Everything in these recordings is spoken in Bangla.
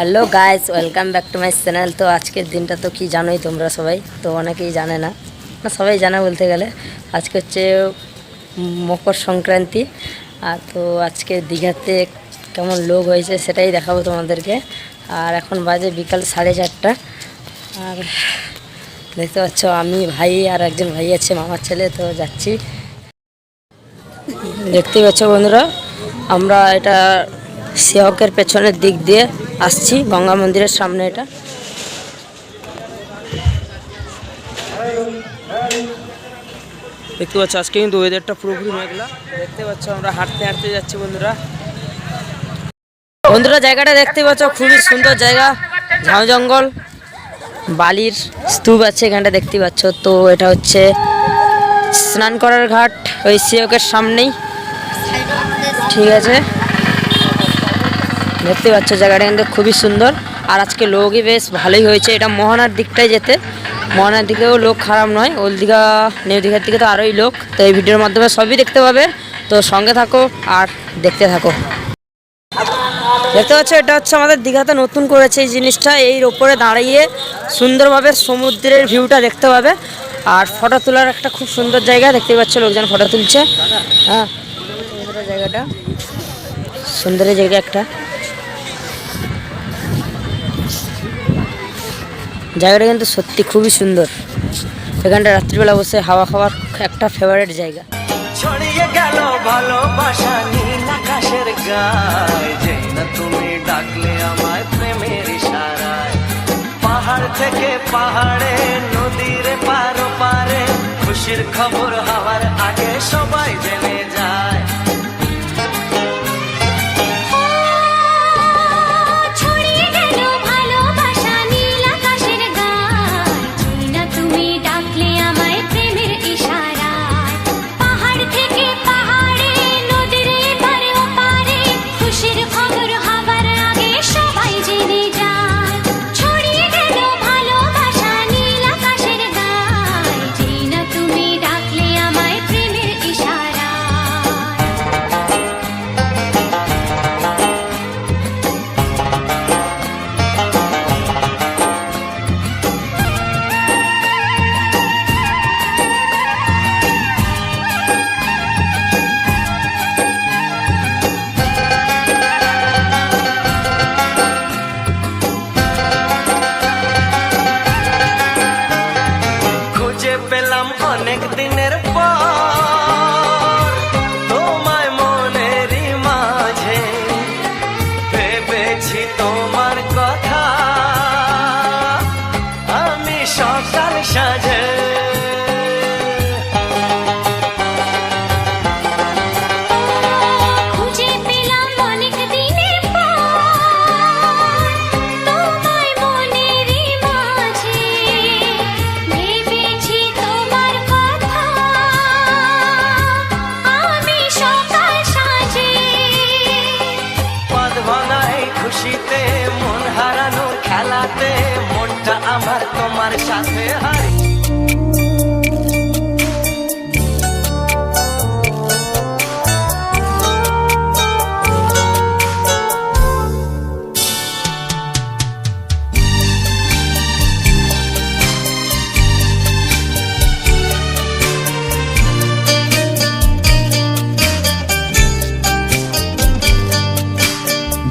Hello guys welcome back to my channel তো আজকের দিনটা তো কি জানোই তোমরা সবাই, তো অনেকেই জানে না। না, সবাই জানে বলতে গেলে। আজকে হচ্ছে মকর সংক্রান্তি, আর তো আজকে দীঘাতে কেমন লোক হয়েছে সেটাই দেখাবো তোমাদেরকে। আর এখন বাজে বিকাল সাড়ে চারটা। আর দেখতে পাচ্ছ, আমি ভাই আর একজন ভাই আছে, মামার ছেলে, তো যাচ্ছি। দেখতেই পাচ্ছ বন্ধুরা, আমরা এটা সিহকের পেছনের দিক দিয়ে আসছি, গঙ্গা মন্দিরের সামনে এটা। দেখতে পাচ্ছ, আজকে কিন্তু ওয়েদারটা পুরোপুরি মেঘলা। দেখতে পাচ্ছ, আমরা হাঁটতে হাঁটতে যাচ্ছি বন্ধুরা। বন্ধুরা, জায়গাটা দেখতে পাচ্ছ, খুবই সুন্দর জায়গা। ঝাউ জঙ্গল, বালির স্তূপ আছে এখানটা দেখতে পাচ্ছ। তো এটা হচ্ছে স্নান করার ঘাট, ওই সিহকের সামনেই। ঠিক আছে। দেখতে পাচ্ছ জায়গাটা কিন্তু খুবই সুন্দর। আর আজকে লোকই বেশ ভালোই হয়েছে। এটা মোহনার দিকটায় যেতে। মোহনার দিকেও লোক খারাপ নয় ওল দীঘা নিউ দীঘার দিকে তো আরোই লোক। তো এই ভিডিওর মাধ্যমে সবই দেখতে পাবে। তো সঙ্গে থাকো আর দেখতে থাকো। দেখতে পাচ্ছ, এটা হচ্ছে আমাদের দীঘাতে নতুন করেছে এই জিনিসটা। এই ওপরে দাঁড়িয়ে সুন্দরভাবে সমুদ্রের ভিউটা দেখতে পাবে। আর ফটো তোলার একটা খুব সুন্দর জায়গা দেখতে পাচ্ছ লোকজন ফটো তুলছে। হ্যাঁ। জায়গাটা। সুন্দর জায়গা একটা জায়গাটা কিন্তু সত্যি খুবই সুন্দর। এখানটা রাত্রিবেলা বসে হাওয়া খাওয়ার একটা ফেভারিট জায়গা। পাহাড় থেকে পাহাড়ে, নদীর পারে। খুশির খবর হওয়ার আগে সবাই জেনে পেলাম অনেক দিনের পর। খুশিতে মন হারানোর খেলাতে মনটা আমার তোমার সাথে হারি।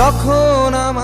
যখন আমার